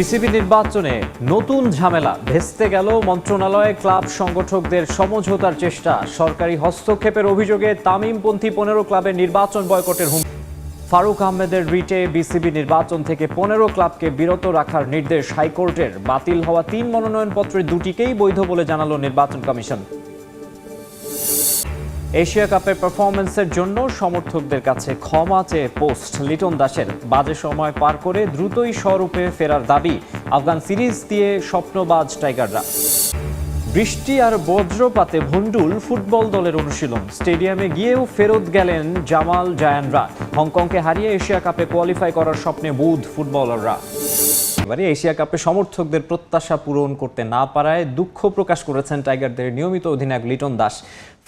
BCB নির্বাচনে নতুন ঝামেলা। ভেস্তে গেল মন্ত্রণালয়ে ক্লাব সংগঠকদের সমঝোতার চেষ্টা। সরকারি হস্তক্ষেপের অভিযোগে তামিমপন্থী পনেরো ক্লাবের নির্বাচন বয়কটের হুম ফারুক আহমেদের রিটে বিসিবি নির্বাচন থেকে পনেরো ক্লাবকে বিরত রাখার নির্দেশ হাইকোর্টের। বাতিল হওয়া তিন মনোনয়নপত্রের দুটিকেই বৈধ বলে জানালো নির্বাচন কমিশন। এশিয়া কাপের পারফরমেন্সের জন্য সমর্থকদের কাছে ক্ষমা চেয়ে পোস্ট লিটন দাসের বাজে সময় পার করে দ্রুতই স্বরূপে ফেরার দাবি আফগান সিরিজ দিয়ে স্বপ্নবাজ টাইগাররা। বৃষ্টি আর বজ্রপাতে ভণ্ডুল ফুটবল দলের অনুশীলন। স্টেডিয়ামে গিয়েও ফেরত গেলেন জামাল জায়ানরা। হংকংকে হারিয়ে এশিয়া কাপে কোয়ালিফাই করার স্বপ্নে বুধ ফুটবলাররা। এবারে এশিয়া কাপে সমর্থকদের প্রত্যাশা পূরণ করতে না পারায় দুঃখ প্রকাশ করেছেন টাইগারদের নিয়মিত অধিনায়ক লিটন দাস।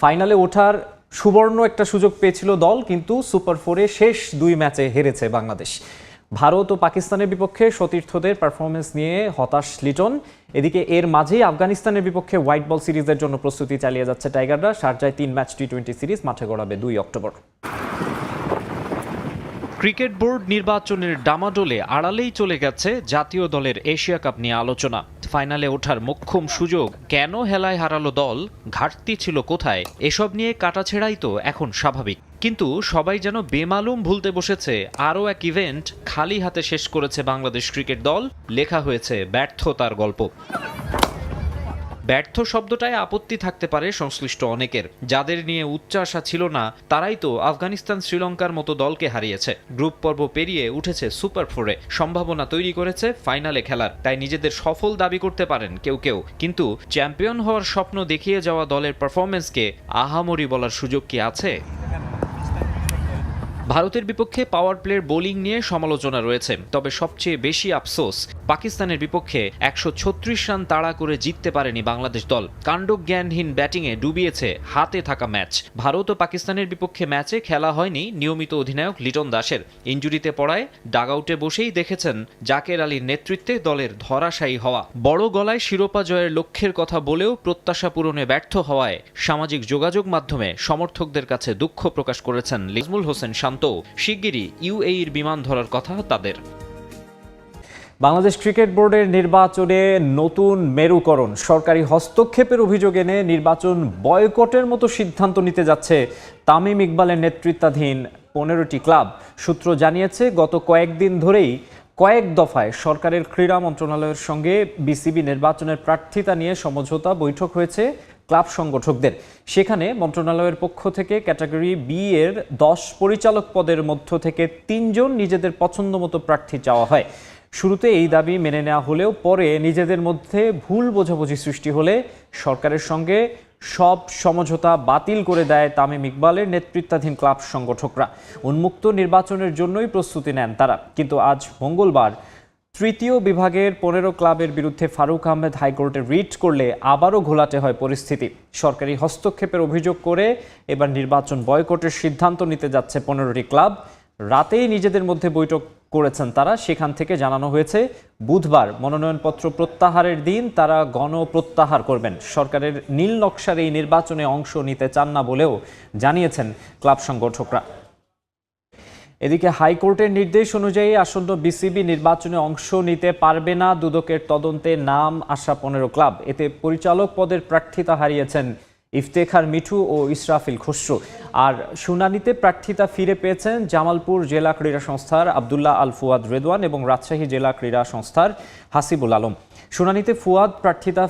ফাইনালে ওঠার সুবর্ণ একটা সুযোগ পেয়েছিল দল, কিন্তু সুপার ফোরে শেষ দুই ম্যাচে হেরেছে বাংলাদেশ। ভারত ও পাকিস্তানের বিপক্ষে সতীর্থদের পারফরমেন্স নিয়ে হতাশ লিটন। এদিকে এর মাঝেই আফগানিস্তানের বিপক্ষে হোয়াইট বল সিরিজের জন্য প্রস্তুতি চালিয়ে যাচ্ছে টাইগাররা। শারজায় তিন ম্যাচ টি টোয়েন্টি সিরিজ মাঠে গড়াবে দুই অক্টোবর। ক্রিকেট বোর্ড নির্বাচনের ডামাডোলে আড়ালেই চলে গেছে জাতীয় দলের এশিয়া কাপ নিয়ে আলোচনা। ফাইনালে ওঠার মোক্ষম সুযোগ কেন হেলায় হারালো দল? ঘাটতি ছিল কোথায়? এসব নিয়ে কাটাছেড়াই তো এখন স্বাভাবিক। কিন্তু সবাই যেন বেমালুম ভুলতে বসেছে, আরও এক ইভেন্ট খালি হাতে শেষ করেছে বাংলাদেশ ক্রিকেট দল, লেখা হয়েছে ব্যর্থতার গল্প। ব্যর্থ শব্দটায় আপত্তি থাকতে পারে সংশ্লিষ্ট অনেকের। যাদের নিয়ে উচ্চাশা ছিল না, তারাই তো আফগানিস্তান শ্রীলঙ্কার মতো দলকে হারিয়েছে। গ্রুপ পর্ব পেরিয়ে উঠেছে সুপার ফোরে। সম্ভাবনা তৈরি করেছে ফাইনালে খেলার। তাই নিজেদের সফল দাবি করতে পারেন কেউ কেউ। কিন্তু চ্যাম্পিয়ন হওয়ার স্বপ্ন দেখিয়ে যাওয়া দলের পারফরমেন্সকে আহামরি বলার সুযোগ কি আছে? ভারতের বিপক্ষে পাওয়ার প্লের বোলিং নিয়ে সমালোচনা রয়েছে। তবে সবচেয়ে বেশি আফসোস পাকিস্তানের বিপক্ষে একশো ছত্রিশ রান তাড়া করে জিততে পারেনি বাংলাদেশ দল। কাণ্ডজ্ঞানহীন ব্যাটিংয়ে ডুবিয়েছে হাতে থাকা ম্যাচ। ভারত ও পাকিস্তানের বিপক্ষে ম্যাচে খেলা হয়নি নিয়মিত অধিনায়ক লিটন দাসের। ইঞ্জুরিতে পড়ায় ডাগআউটে বসেই দেখেছেন জাকের আলীর নেতৃত্বে দলের ধরাশায়ী হওয়া। বড় গলায় শিরোপা জয়ের লক্ষ্যের কথা বলেও প্রত্যাশা পূরণে ব্যর্থ হওয়ায় সামাজিক যোগাযোগ মাধ্যমে সমর্থকদের কাছে দুঃখ প্রকাশ করেছেন লিজমুল হোসেন শান্ত। শিগগিরই ইউএইর বিমান ধরার কথা তাদের। বাংলাদেশ ক্রিকেট বোর্ডের নির্বাচনে নতুন মেরুকরণ। সরকারি হস্তক্ষেপের অভিযোগ এনে নির্বাচন বয়কটের মতো সিদ্ধান্ত নিতে যাচ্ছে তামিম ইকবালের নেতৃত্বাধীন পনেরোটি ক্লাব। সূত্র জানিয়েছে, গত কয়েকদিন ধরেই কয়েক দফায় সরকারের ক্রীড়া মন্ত্রণালয়ের সঙ্গে বিসিবি নির্বাচনের প্রার্থিতা নিয়ে সমঝোতা বৈঠক হয়েছে ক্লাব সংগঠকদের। সেখানে মন্ত্রণালয়ের পক্ষ থেকে ক্যাটাগরি বি এর দশ পরিচালক পদের মধ্য থেকে তিনজন নিজেদের পছন্দ মতো প্রার্থী চাওয়া হয়। শুরুতে এই দাবি মেনে নেওয়া হলেও পরে নিজেদের মধ্যে ভুল বোঝাবুঝি সৃষ্টি হলে সরকারের সঙ্গে সব সমঝোতা বাতিল করে দেয় তামিম ইকবালের নেতৃত্বাধীন ক্লাব সংগঠকরা। উন্মুক্ত নির্বাচনের জন্যই প্রস্তুতি নেন তারা। কিন্তু আজ মঙ্গলবার তৃতীয় বিভাগের পনেরো ক্লাবের বিরুদ্ধে ফারুক আহমেদ হাইকোর্টে রিট করলে আবারও ঘোলাটে হয় পরিস্থিতি। সরকারি হস্তক্ষেপের অভিযোগ করে এবার নির্বাচন বয়কটের সিদ্ধান্ত নিতে যাচ্ছে পনেরোটি ক্লাব। রাতেই নিজেদের মধ্যে বৈঠক করেছেন তারা। সেখান থেকে জানানো হয়েছে, বুধবার মনোনয়নপত্র প্রত্যাহারের দিন তারা গণপ্রত্যাহার করবেন। সরকারের নীল নকশার এই নির্বাচনে অংশ নিতে চান না বলেও জানিয়েছেন ক্লাব সংগঠকরা। এদিকে হাইকোর্টের নির্দেশ অনুযায়ী আসন্ন বিসিবি নির্বাচনে অংশ নিতে পারবে না দুদকের তদন্তে নাম আসা পনেরো ক্লাব। এতে পরিচালক পদের প্রার্থিতা হারিয়েছেন ইফতেখার মিঠু ও ইসরাফিল খসরু। আর শুনানিতে প্রার্থিতা ফিরে পেয়েছেন জামালপুর জেলা ক্রীড়া সংস্থার আবদুল্লাহ আল ফুয়াদ রেদওয়ান এবং রাজশাহী জেলা ক্রীড়া সংস্থার হাসিবুল আলম। শুনানিতে ফুয়াদ প্রার্থিতা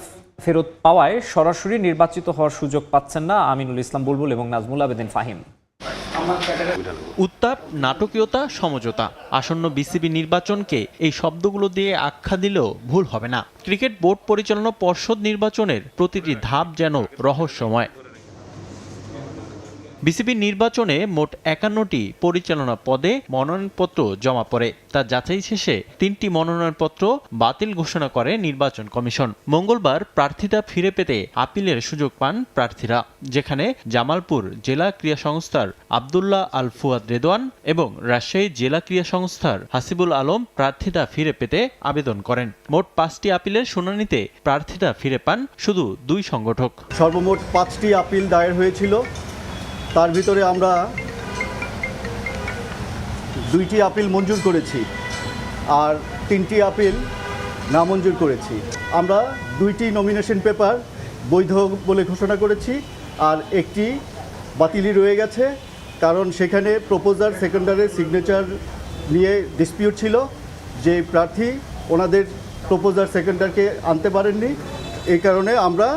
ফেরত পাওয়ায় সরাসরি নির্বাচিত হওয়ার সুযোগ পাচ্ছেন না আমিনুল ইসলাম বুলবুল এবং নাজমুল আবেদিন ফাহিম। উত্তাপ, নাটকীয়তা, সমঝোতা। আসন্ন বিসিবি নির্বাচনকে এই শব্দগুলো দিয়ে আখ্যা দিলেও ভুল হবে না। ক্রিকেট বোর্ড পরিচালনা পর্ষদ নির্বাচনের প্রতিটি ধাপ যেন রহস্যময়। বিসিবি নির্বাচনে মোট একান্নটি পরিচালনা পদে মনোনয়নপত্র জমা পড়ে। তা যাচাই শেষে তিনটি মনোনয়নপত্র বাতিল ঘোষণা করে নির্বাচন কমিশন। মঙ্গলবার প্রার্থীতা ফিরে পেতে আপিলের সুযোগ পান প্রার্থীরা, যেখানে জামালপুর জেলা ক্রীড়া সংস্থার আবদুল্লাহ আল ফুয়াদ রেদওয়ান এবং রাজশাহী জেলা ক্রীড়া সংস্থার হাসিবুল আলম প্রার্থিতা ফিরে পেতে আবেদন করেন। মোট পাঁচটি আপিলের শুনানিতে প্রার্থিতা ফিরে পান শুধু দুই সংগঠক। সর্বমোট পাঁচটি আপিল দায়ের হয়েছিল। তার ভিতরে আমরা দুইটি আপিল মঞ্জুর করেছি আর তিনটি আপিল নামঞ্জুর করেছি। আমরা দুইটি নমিনেশন পেপার বৈধ বলে ঘোষণা করেছি আর একটি বাতিলই রয়ে গেছে, কারণ সেখানে প্রপোজার সেকেন্ডারের সিগনেচার নিয়ে ডিসপিউট ছিল যে প্রার্থী ওনাদের প্রপোজার সেকেন্ডারকে আনতে পারেননি। এই কারণে আমরা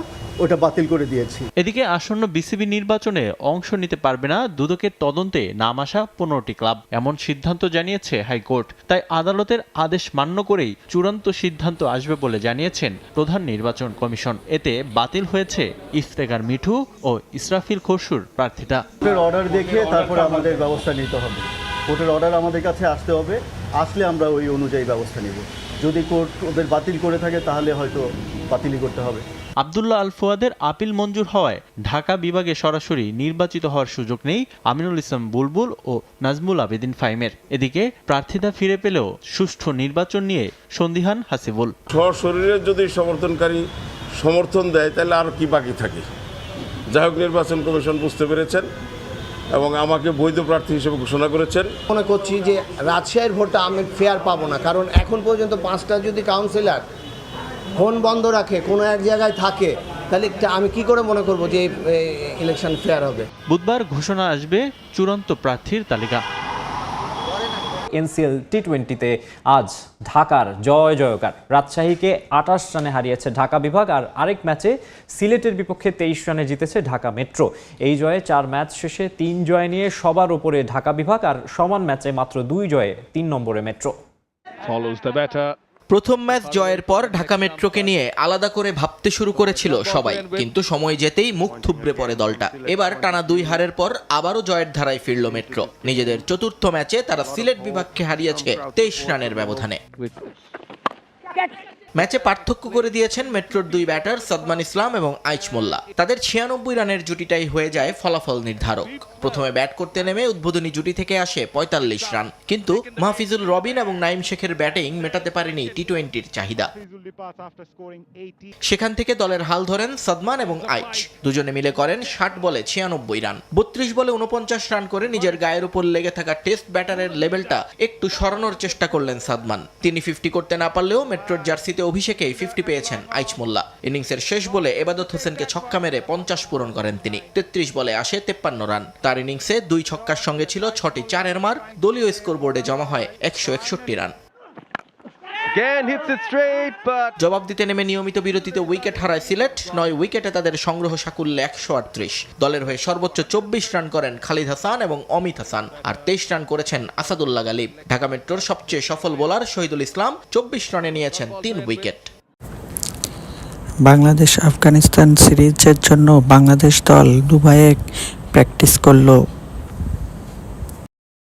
ওটা বাতিল করে দিয়েছি। এদিকে আসন্ন বিসিবি নির্বাচনে অংশ নিতে পারবে না দুদকের তদন্তে নাম আসা পনেরোটি ক্লাব এমন সিদ্ধান্ত জানিয়েছে হাইকোর্ট। তাই আদালতের আদেশ মান্য করেই চূড়ান্ত সিদ্ধান্ত আসবে বলে জানিয়েছেন প্রধান নির্বাচন কমিশন। এতে বাতিল হয়েছে ইফতেকার মিঠু ও ইসরাফিল খসুর প্রার্থিতা কোর্টের অর্ডার দেখে তারপরে আমাদের ব্যবস্থা নিতে হবে। কোর্টের অর্ডার আমাদের কাছে আসতে হবে আসলে আমরা ওই অনুযায়ী ব্যবস্থা নেব। যদি কোর্ট ওদের বাতিল করে থাকে তাহলে হয়তো বাতিলই করতে হবে। আবদুল্লাহ আল ফুয়াদের আপিল মঞ্জুর হওয়ায় ঢাকা বিভাগে সরাসরি নির্বাচিত হওয়ার সুযোগ নেই আমিনুল ইসলাম বুলবুল ও নাজমুল আবেদিন ফাইমের। এদিকে প্রার্থিতা ফিরে পেলেও সুষ্ঠু নির্বাচন নিয়ে সন্দিহান হাসিবুল। শরীরের যদি সমর্থনকারী সমর্থন দেয় তাহলে আর কি বাকি থাকে? যাই হোক নির্বাচন কমিশন বুঝতে পেরেছেন এবং আমাকে বৈধ প্রার্থী হিসেবে ঘোষণা করেছেন। মনে করছি যে রাজশাহীর ভোটটা আমি ফেয়ার পাবো না কারণ এখন পর্যন্ত পাঁচটা যদি কাউন্সিলর ফোন বন্ধ রাখে কোনো এক জায়গায় থাকে তাহলে আমি কি করে মনে করব যে ইলেকশন ফেয়ার হবে? বুধবার ঘোষণা আসবে চূড়ান্ত প্রার্থীর তালিকা। এনসিএল টি টোয়েন্টিতে আজ ঢাকার জয় জয়কার। রাজশাহীকে আটাশ রানে হারিয়েছে ঢাকা বিভাগ আর আরেক ম্যাচে সিলেটের বিপক্ষে তেইশ রানে জিতেছে ঢাকা মেট্রো। এই জয়ে চার ম্যাচ শেষে তিন জয় নিয়ে সবার উপরে ঢাকা বিভাগ আর সমান ম্যাচে মাত্র দুই জয়ে তিন নম্বরে মেট্রো। Follows the better. প্রথম ম্যাচ জয়ের পর ঢাকা মেট্রোকে নিয়ে আলাদা করে ভাবতে শুরু করেছিল সবাই, কিন্তু সময় যেতেই মুখ থুবড়ে পড়ে দলটা। এবার টানা দুই হারের পর আবারও জয়ের ধারায় ফিরল মেট্রো। নিজেদের চতুর্থ ম্যাচে তারা সিলেট বিভাগকে হারিয়েছে তেইশ রানের ব্যবধানে। ম্যাচে পার্থক্য করে দিয়েছেন মেট্রোর দুই ব্যাটার সদমান ইসলাম এবং আইচ মোল্লা। তাদের ছিয়ানব্বই রানের জুটিটাই হয়ে যায় ফলাফল নির্ধারক। প্রথমে ব্যাট করতে নেমে উদ্বোধনী জুটি থেকে আসে পঁয়তাল্লিশ রান। কিন্তু মাহফিজুল রবিন এবং নাইম শেখের ব্যাটিং মেটাতে পারেনি টি টোয়েন্টির চাহিদা। সেখান থেকে দলের হাল ধরেন সদমান এবং আইচ। দুজনে মিলে করেন ষাট বলে ছিয়ানব্বই রান। বত্রিশ বলে উনপঞ্চাশ রান করে নিজের গায়ের উপর লেগে থাকা টেস্ট ব্যাটারের লেভেলটা একটু সরানোর চেষ্টা করলেন সাদমান। তিনি ফিফটি করতে না পারলেও মেট্রোর জার্সিতে অভিষেকেই ফিফটি পেয়েছেন আইচ মোল্লা। ইনিংসের শেষ বলে এবাদত হোসেনকে ছক্কা মেরে পঞ্চাশ পূরণ করেন তিনি। তেত্রিশ বলে আসে তেপ্পান্ন রান। তার ইনিংসে দুই ছক্কার সঙ্গে ছিল ছটি চারের মার। দলীয় স্কোরবোর্ডে জমা হয় একশো একষট্টি রান। জবাব দিতে নেমে নিয়মিত বিরতিতে উইকেট হারায় সিলেট। নয় উইকেটে তাদের সংগ্রহ সাকুল্যে একশো আটত্রিশ। দলের হয়ে সর্বোচ্চ চব্বিশ রান করেন খালিদ হাসান এবং অমিত হাসান আর তেইশ রান করেছেন আসাদুল্লাহ গালিব। ঢাকা মেট্রোর সবচেয়ে সফল বোলার শহীদুল ইসলাম চব্বিশ রানে নিয়েছেন তিন উইকেট। বাংলাদেশ আফগানিস্তান সিরিজের জন্য বাংলাদেশ দল দুবাইয়ে প্র্যাকটিস করল।